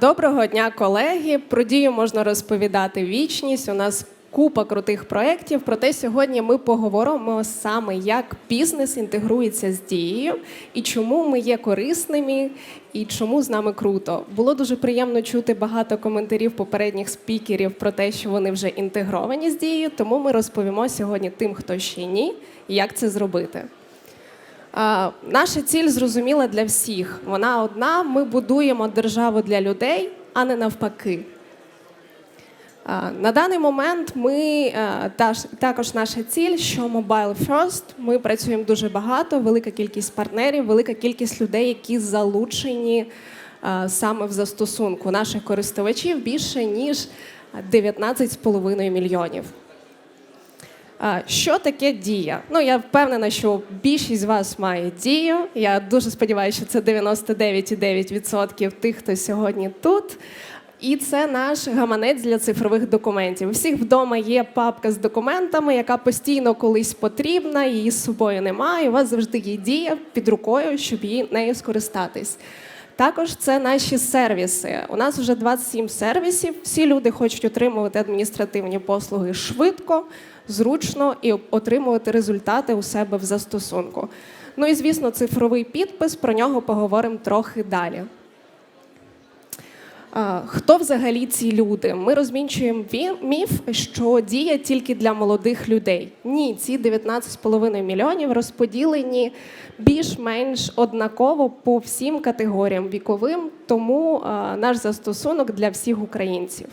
Доброго дня, колеги. Про дію можна розповідати вічність. У нас купа крутих проєктів. Проте сьогодні ми поговоримо саме, як бізнес інтегрується з дією і чому ми є корисними, і чому з нами круто. Було дуже приємно чути багато коментарів попередніх спікерів про те, що вони вже інтегровані з дією. Тому ми розповімо сьогодні тим, хто ще ні, як це зробити. Наша ціль зрозуміла для всіх. Вона одна: ми будуємо державу для людей, а не навпаки. На даний момент ми е, також наша ціль, що Mobile First. Ми працюємо дуже багато, велика кількість партнерів, велика кількість людей, які залучені е, саме в застосунку наших користувачів більше ніж 19,5 мільйонів. Що таке дія? Ну я впевнена, що більшість з вас має дію. Я дуже сподіваюся, що це 99,9% тих, хто сьогодні тут. І це наш гаманець для цифрових документів. У всіх вдома є папка з документами, яка постійно колись потрібна, її з собою немає. У вас завжди є дія під рукою, щоб її нею скористатись. Також це наші сервіси. У нас вже 27 сервісів. Всі люди хочуть отримувати адміністративні послуги швидко, зручно і отримувати результати у себе в застосунку. Ну і звісно, цифровий підпис. Про нього поговоримо трохи далі. Хто взагалі ці люди? Ми розмінчуємо міф, що діє тільки для молодих людей. Ні, ці 19,5 мільйонів розподілені більш-менш однаково по всім категоріям віковим, тому наш застосунок для всіх українців.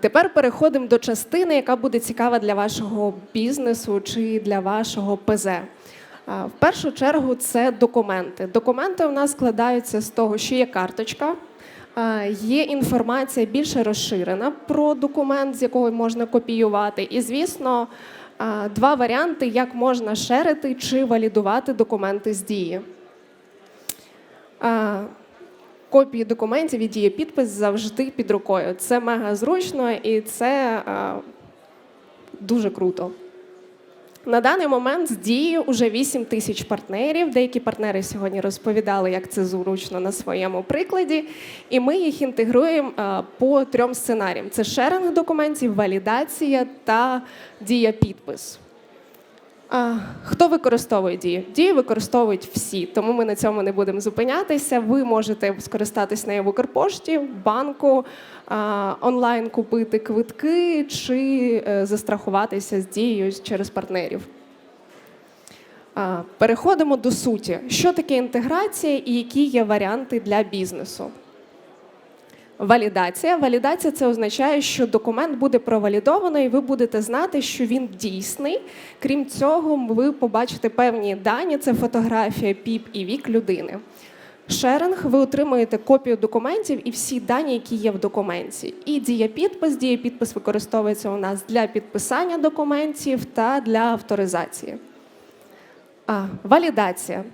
Тепер переходимо до частини, яка буде цікава для вашого бізнесу чи для вашого ПЗ. В першу чергу це документи. Документи у нас складаються з того, що є карточка, є інформація більше розширена про документ, з якого можна копіювати. І, звісно, два варіанти, як можна шерити чи валідувати документи з дії. Копії документів і діє підпис завжди під рукою. Це мега зручно і це дуже круто. На даний момент з дії вже 8 тисяч партнерів. Деякі партнери сьогодні розповідали, як це зручно на своєму прикладі. І ми їх інтегруємо по трьом сценаріям: це шеринг документів, валідація та дія підпис. А, Хто використовує дію? Дію використовують всі, тому ми на цьому не будемо зупинятися. Ви можете скористатись нею в Укрпошті, в банку, а, онлайн купити квитки чи е, застрахуватися з дією через партнерів. А, Переходимо до суті. Що таке інтеграція і які є варіанти для бізнесу? Валідація. Валідація це означає, що документ буде провалідовано, і ви будете знати, що він дійсний. Крім цього, ви побачите певні дані: це фотографія, піп і вік людини. Шеринг, ви отримуєте копію документів і всі дані, які є в документі. І дієпідпис. Дієпідпис використовується у нас для підписання документів та для авторизації. А, валідація.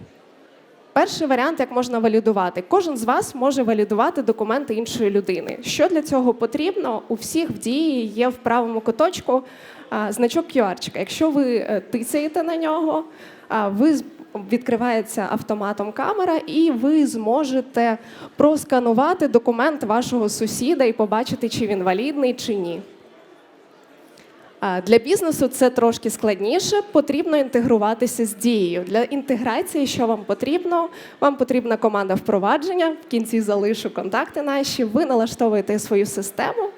Перший варіант, як можна валідувати. Кожен з вас може валідувати документи іншої людини. Що для цього потрібно? У всіх в дії є в правому куточку значок QR. Якщо ви е, тицяєте на нього, а, ви відкривається автоматом камера, і ви зможете просканувати документ вашого сусіда і побачити, чи він валідний, чи ні. Для бізнесу це трошки складніше. Потрібно інтегруватися з дією. Для інтеграції, що вам потрібно? Вам потрібна команда впровадження. В кінці залишу контакти наші. Ви налаштовуєте свою систему,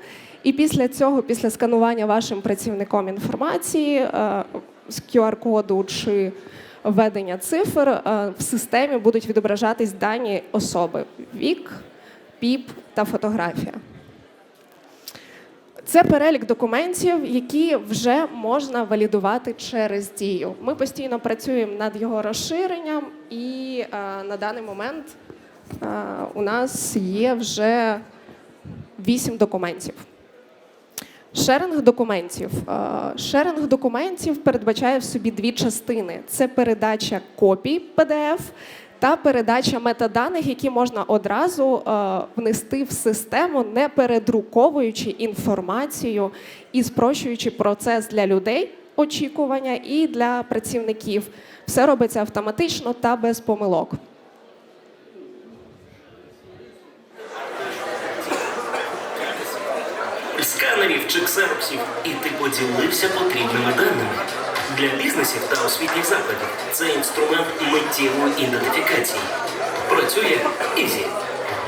і після цього, після сканування вашим працівником інформації е, з QR-коду чи введення цифр е, в системі будуть відображатись дані особи: вік, піп та фотографія. Це перелік документів, які вже можна валідувати через дію. Ми постійно працюємо над його розширенням, і е, на даний момент е, у нас є вже 8 документів. Шеринг документів. Е, Шеринг документів передбачає в собі дві частини: це передача копій PDF та передача метаданих, які можна одразу е, внести в систему, не передруковуючи інформацію і спрощуючи процес для людей очікування і для працівників. Все робиться автоматично та без помилок. Сканерів чи ксероксів, і ти поділився потрібними даними. Для бізнесів та освітніх закладів це інструмент миттєвої ідентифікації. Працює Ізі.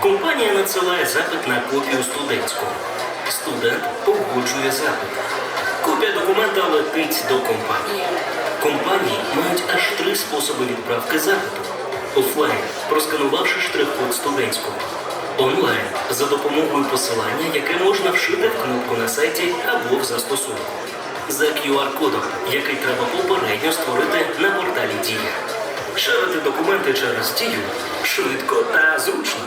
Компанія надсилає запит на копію студентську. Студент погоджує запит. Копія документа летить до компанії. Компанії мають аж три способи відправки запиту: офлайн, просканувавши штрих-код студентського, онлайн за допомогою посилання, яке можна вшити в кнопку на сайті або в застосунку, за QR-кодом, який треба попередньо створити на порталі Дія. Шарити документи через дію швидко та зручно.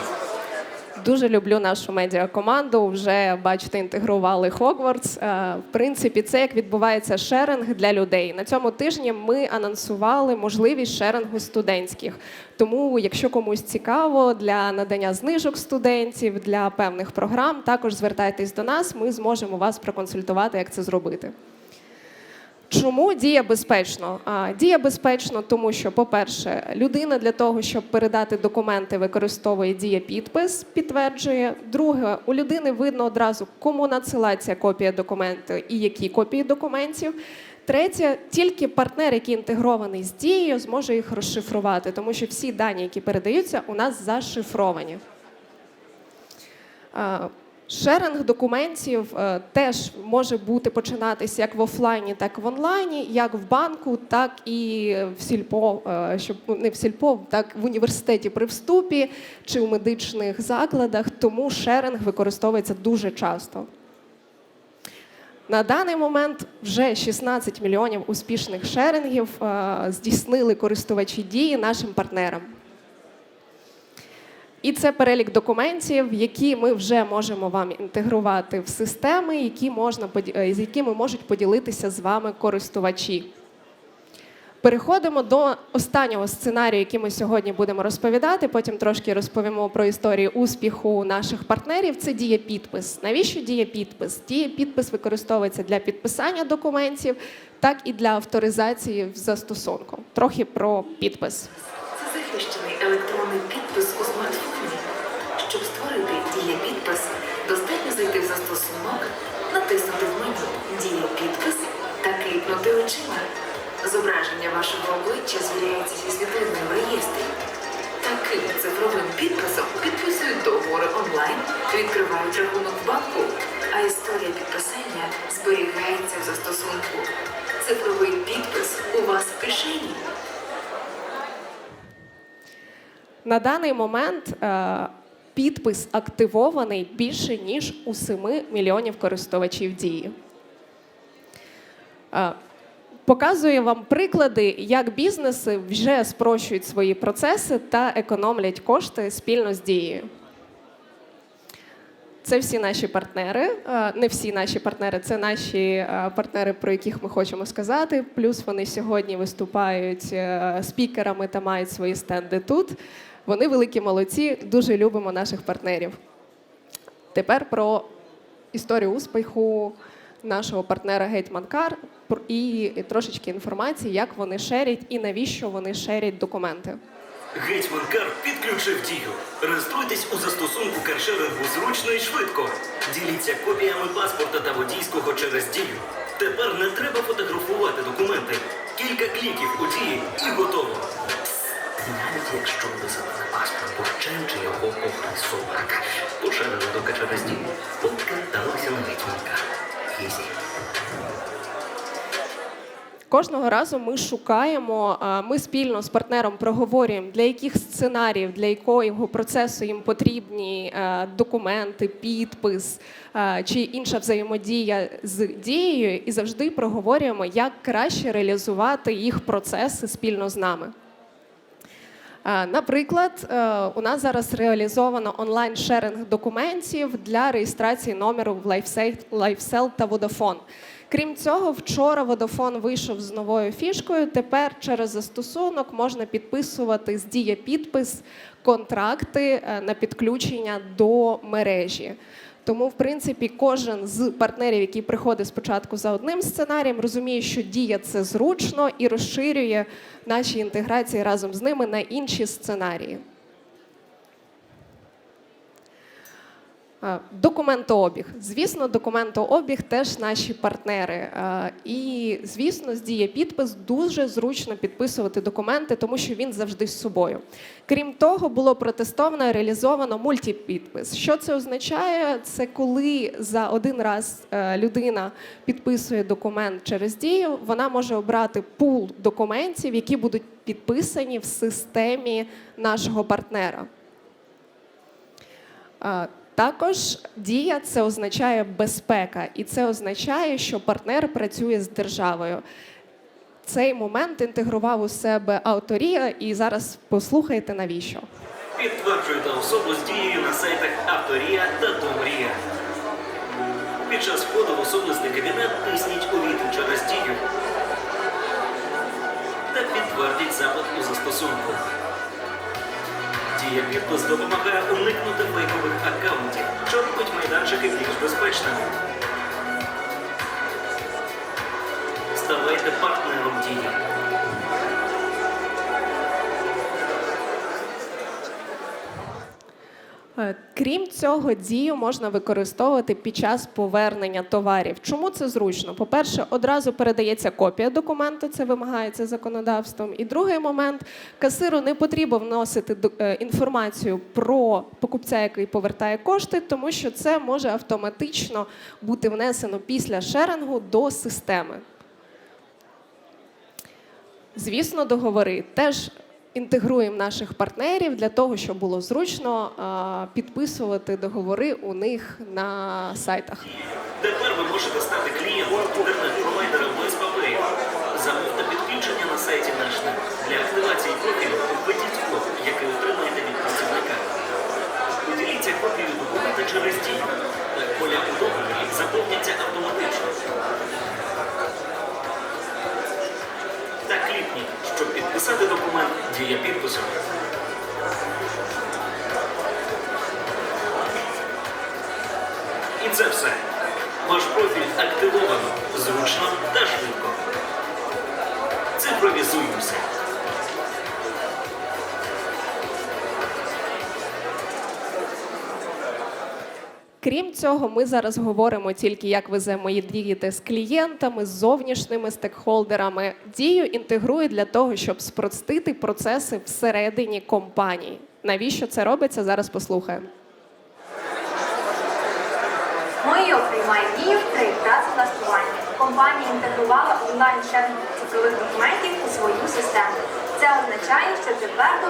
Дуже люблю нашу медіакоманду. Вже бачите, інтегрували Хогвартс. Е, В принципі, це як відбувається шеринг для людей. На цьому тижні ми анонсували можливість шерингу студентських. Тому, якщо комусь цікаво для надання знижок студентів для певних програм, також звертайтесь до нас. Ми зможемо вас проконсультувати, як це зробити. Чому дія безпечно? Дія безпечно, тому що, по-перше, людина для того, щоб передати документи, використовує дія підпис, підтверджує. Друге, у людини видно одразу, кому надсилається копія документу і які копії документів. Третє, тільки партнер, який інтегрований з дією, зможе їх розшифрувати, тому що всі дані, які передаються, у нас зашифровані. Шеринг документів е, теж може бути починатися як в офлайні, так і в онлайні, як в банку, так і в сільпо, е, щоб ну, не в сільпо, так в університеті при вступі чи в медичних закладах. Тому шеринг використовується дуже часто. На даний момент вже 16 мільйонів успішних шерингів е, здійснили користувачі дії нашим партнерам. І це перелік документів, які ми вже можемо вам інтегрувати в системи, які можна, е, з якими можуть поділитися з вами користувачі. Переходимо до останнього сценарію, який ми сьогодні будемо розповідати. Потім трошки розповімо про історію успіху наших партнерів. Це діє підпис. Навіщо діє підпис? Діє підпис використовується для підписання документів, так і для авторизації в застосунку. Трохи про підпис. Захищений електронний підпис у смартфоні. Щоб створити дія підпис, достатньо зайти в застосунок, натиснути в меню Дія підпис та кліпнути очима. Зображення вашого обличчя звіряється зі світлиною в реєстрі. Таким цифровим підписом підписують договори онлайн, відкривають рахунок в банку, а історія підписання зберігається в застосунку. Цифровий підпис у вас в кишені. На даний момент е, підпис активований більше ніж у 7 мільйонів користувачів дії. Е, Показую вам приклади, як бізнеси вже спрощують свої процеси та економлять кошти спільно з дією. Це всі наші партнери. Е, Не всі наші партнери, це наші партнери, про яких ми хочемо сказати. Плюс вони сьогодні виступають спікерами та мають свої стенди тут. Вони великі молодці, дуже любимо наших партнерів. Тепер про історію успіху нашого партнера Гетьманкар і трошечки інформації, як вони шерять і навіщо вони шерять документи. Гетьманкар підключив дію. Реєструйтесь у застосунку каршерингу зручно і швидко. Діліться копіями паспорта та водійського через дію. Тепер не треба фотографувати документи. Кілька кліків у дії і готово. Навіть якщо висадили паспорт, пущаючи його попри собак. Поширили доки через дію. Покаталися на гетьманкар. Ізі. Кожного разу ми шукаємо, ми спільно з партнером проговорюємо, для яких сценаріїв, для якого процесу їм потрібні документи, підпис чи інша взаємодія з дією, і завжди проговорюємо, як краще реалізувати їх процеси спільно з нами. Е, Наприклад, е, у нас зараз реалізовано онлайн-шеринг документів для реєстрації номеру в LifeSell та Vodafone. Крім цього, вчора Vodafone вийшов з новою фішкою. Тепер через застосунок можна підписувати з дія підпис контракти е, на підключення до мережі. Тому, в принципі, кожен з партнерів, який приходить спочатку за одним сценарієм, розуміє, що дія це зручно і розширює наші інтеграції разом з ними на інші сценарії. Документообіг. Звісно, документообіг теж наші партнери. Е, І, звісно, з діє підпис дуже зручно підписувати документи, тому що він завжди з собою. Крім того, було протестовано і реалізовано мультипідпис. Що це означає? Це коли за один раз е, людина підписує документ через дію, вона може обрати пул документів, які будуть підписані в системі нашого партнера. Також дія це означає безпека, і це означає, що партнер працює з державою. Цей момент інтегрував у себе авторія, і зараз послухайте навіщо. Підтверджуйте особу з дією на сайтах Авторія та Домрія. Під час входу в особистий кабінет тисніть увійти через дію та підтвердіть запит у застосунку. Дія хтось допомагає уникнути фейкових аккаунтів, що робить майданчики більш безпечними. Ставайте партнером дії. Крім цього, дію можна використовувати під час повернення товарів. Чому це зручно? По-перше, одразу передається копія документу, це вимагається законодавством. І другий момент касиру не потрібно вносити е, інформацію про покупця, який повертає кошти, тому що це може автоматично бути внесено після шерингу до системи. Звісно, договори теж інтегруємо наших партнерів для того, щоб було зручно підписувати договори у них на сайтах. Тепер ви можете стати клієнтом інтернет-провайдера без паперів. Замовте підключення на сайті Нашне. Для активації профілю введіть код, який отримаєте від працівника. Поділіться копією документа через дію. Поля у договорі заповняться автоматично. Та клікніть, щоб підписати документ дія підпису. І це все. Ваш профіль активовано зручно та швидко. Цифровізуємося. Крім цього, ми зараз говоримо тільки, як ви взаємодієте з клієнтами, з зовнішніми стейкхолдерами. Дію інтегрує для того, щоб спростити процеси всередині компанії. Навіщо це робиться? Зараз послухаємо. Моє приймає дію при працевлаштуванні. Компанія інтегрувала онлайн шерінг цифрових документів у свою систему. Це означає, що тепер до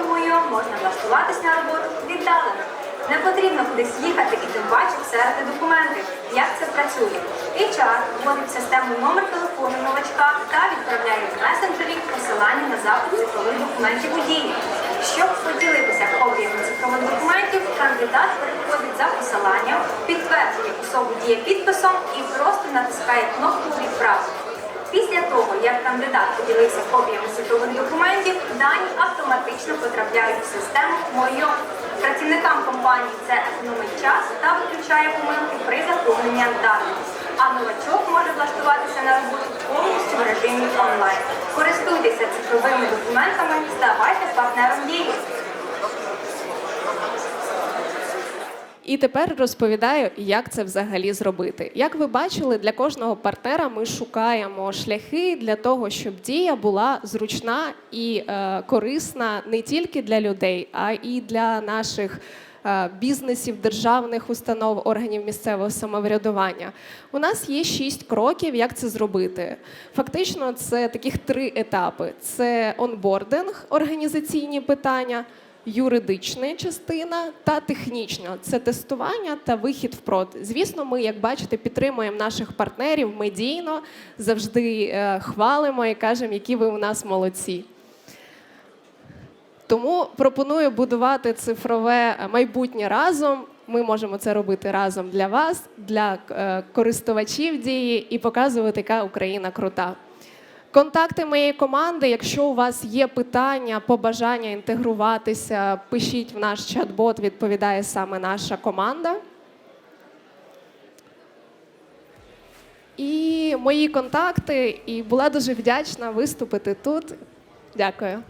можна влаштуватись на роботу віддалено. Не потрібно кудись їхати і тим паче всерти документи. Як це працює? HR вводить в систему номер телефону новачка та відправляє в месенджері посилання на запит цифрових документів у дії. Щоб поділитися копіями цифрових документів, кандидат переходить за посиланням, підтверджує особу діє підписом і просто натискає кнопку відправити. Після того, як кандидат поділився копіями цифрових документів, дані автоматично потрапляють в систему «Моє». Працівникам компанії це економить час та виключає помилки при заповненні даних. А новачок може влаштуватися на роботу повністю в режимі онлайн. Користуйтеся цифровими документами, ставайте партнером дії. І тепер розповідаю, як це взагалі зробити. Як ви бачили, для кожного партнера ми шукаємо шляхи для того, щоб дія була зручна і е, корисна не тільки для людей, а і для наших. е, Бізнесів, державних установ, органів місцевого самоврядування. У нас є шість кроків, як це зробити. Фактично, це таких три етапи: це онбординг, організаційні питання, юридична частина та технічна це тестування та вихід в прод. Звісно, ми, як бачите, підтримуємо наших партнерів медійно, завжди е, хвалимо і кажемо, які ви у нас молодці. Тому пропоную будувати цифрове майбутнє разом. Ми можемо це робити разом для вас, для е, користувачів дії і показувати, яка Україна крута. Контакти моєї команди. Якщо у вас є питання, побажання інтегруватися, пишіть в наш чат-бот, відповідає саме наша команда. І мої контакти, і була дуже вдячна виступити тут. Дякую.